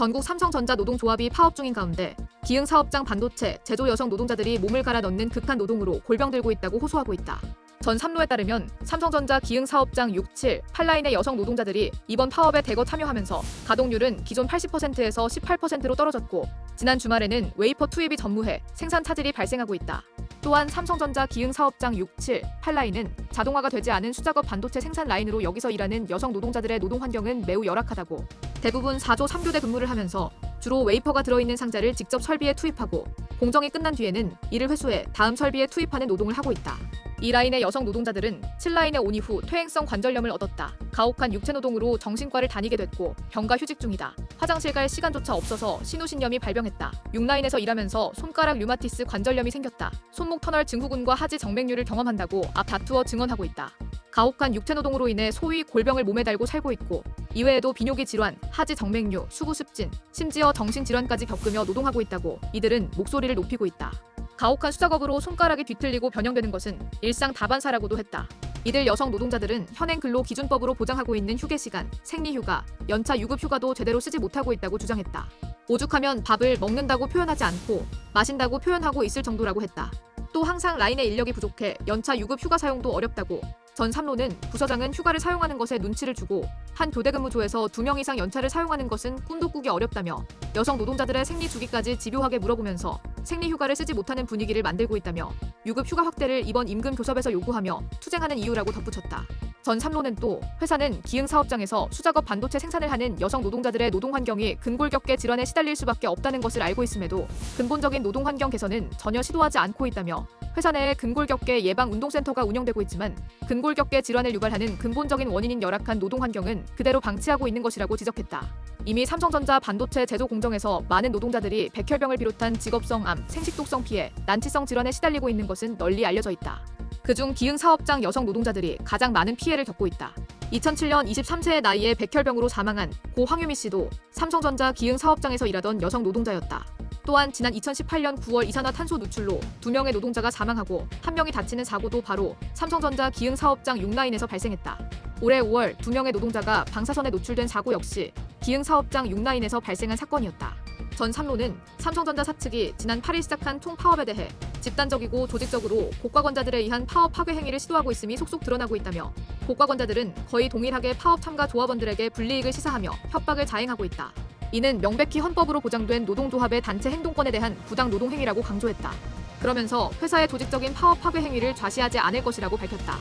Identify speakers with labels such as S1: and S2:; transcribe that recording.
S1: 전국 삼성전자 노동조합이 파업 중인 가운데 기흥 사업장 반도체 제조 여성 노동자들이 몸을 갈아 넣는 극한 노동으로 골병 들고 있다고 호소하고 있다. 전 삼로에 따르면 삼성전자 기흥 사업장 6, 7, 8라인의 여성 노동자들이 이번 파업에 대거 참여하면서 가동률은 기존 80%에서 18%로 떨어졌고 지난 주말에는 웨이퍼 투입이 전무해 생산 차질이 발생하고 있다. 또한 삼성전자 기흥 사업장 6, 7, 8라인은 자동화가 되지 않은 수작업 반도체 생산 라인으로 여기서 일하는 여성 노동자들의 노동 환경은 매우 열악하다고 대부분 4조 3교대 근무를 하면서 주로 웨이퍼가 들어있는 상자를 직접 설비에 투입하고 공정이 끝난 뒤에는 이를 회수해 다음 설비에 투입하는 노동을 하고 있다. 이 라인의 여성 노동자들은 7라인에 온 이후 퇴행성 관절염을 얻었다. 가혹한 육체 노동으로 정신과를 다니게 됐고 병가 휴직 중이다. 화장실 갈 시간조차 없어서 신우신염이 발병했다. 6라인에서 일하면서 손가락 류마티스 관절염이 생겼다. 손목 터널 증후군과 하지 정맥류를 경험한다고 앞 다투어 증언하고 있다. 가혹한 육체 노동으로 인해 소위 골병을 몸에 달고 살고 있고 이외에도 비뇨기 질환, 하지 정맥류, 수구습진, 심지어 정신질환까지 겪으며 노동하고 있다고 이들은 목소리를 높이고 있다. 가혹한 수작업으로 손가락이 뒤틀리고 변형되는 것은 일상 다반사라고도 했다. 이들 여성 노동자들은 현행 근로 기준법으로 보장하고 있는 휴게 시간, 생리 휴가, 연차 유급 휴가도 제대로 쓰지 못하고 있다고 주장했다. 오죽하면 밥을 먹는다고 표현하지 않고 마신다고 표현하고 있을 정도라고 했다. 또 항상 라인의 인력이 부족해 연차 유급 휴가 사용도 어렵다고 전 삼로는 부서장은 휴가를 사용하는 것에 눈치를 주고 한 교대 근무조에서 두 명 이상 연차를 사용하는 것은 꿈도 꾸기 어렵다며 여성 노동자들의 생리 주기까지 집요하게 물어보면서 생리 휴가를 쓰지 못하는 분위기를 만들고 있다며 유급 휴가 확대를 이번 임금 교섭에서 요구하며 투쟁하는 이유라고 덧붙였다. 전 삼로는 또 회사는 기흥 사업장에서 수작업 반도체 생산을 하는 여성 노동자들의 노동 환경이 근골격계 질환에 시달릴 수밖에 없다는 것을 알고 있음에도 근본적인 노동 환경 개선은 전혀 시도하지 않고 있다며 회사 내에 근골격계 예방 운동센터가 운영되고 있지만 근골격계 질환을 유발하는 근본적인 원인인 열악한 노동 환경은 그대로 방치하고 있는 것이라고 지적했다. 이미 삼성전자 반도체 제조 공정에서 많은 노동자들이 백혈병을 비롯한 직업성 암, 생식독성 피해, 난치성 질환에 시달리고 있는 것은 널리 알려져 있다. 그중 기흥 사업장 여성 노동자들이 가장 많은 피해를 겪고 있다. 2007년 23세의 나이에 백혈병으로 사망한 고 황유미 씨도 삼성전자 기흥 사업장에서 일하던 여성 노동자였다. 또한 지난 2018년 9월 이산화탄소 누출로 두 명의 노동자가 사망하고 한 명이 다치는 사고도 바로 삼성전자 기흥 사업장 6라인에서 발생했다. 올해 5월 두 명의 노동자가 방사선에 노출된 사고 역시 기흥 사업장 6라인에서 발생한 사건이었다. 전 삼로는 삼성전자 사측이 지난 8일 시작한 총 파업에 대해 집단적이고 조직적으로 고과권자들에 의한 파업 파괴 행위를 시도하고 있음이 속속 드러나고 있다며 고과권자들은 거의 동일하게 파업 참가 조합원들에게 불이익을 시사하며 협박을 자행하고 있다. 이는 명백히 헌법으로 보장된 노동조합의 단체 행동권에 대한 부당 노동 행위라고 강조했다. 그러면서 회사의 조직적인 파업 파괴 행위를 좌시하지 않을 것이라고 밝혔다.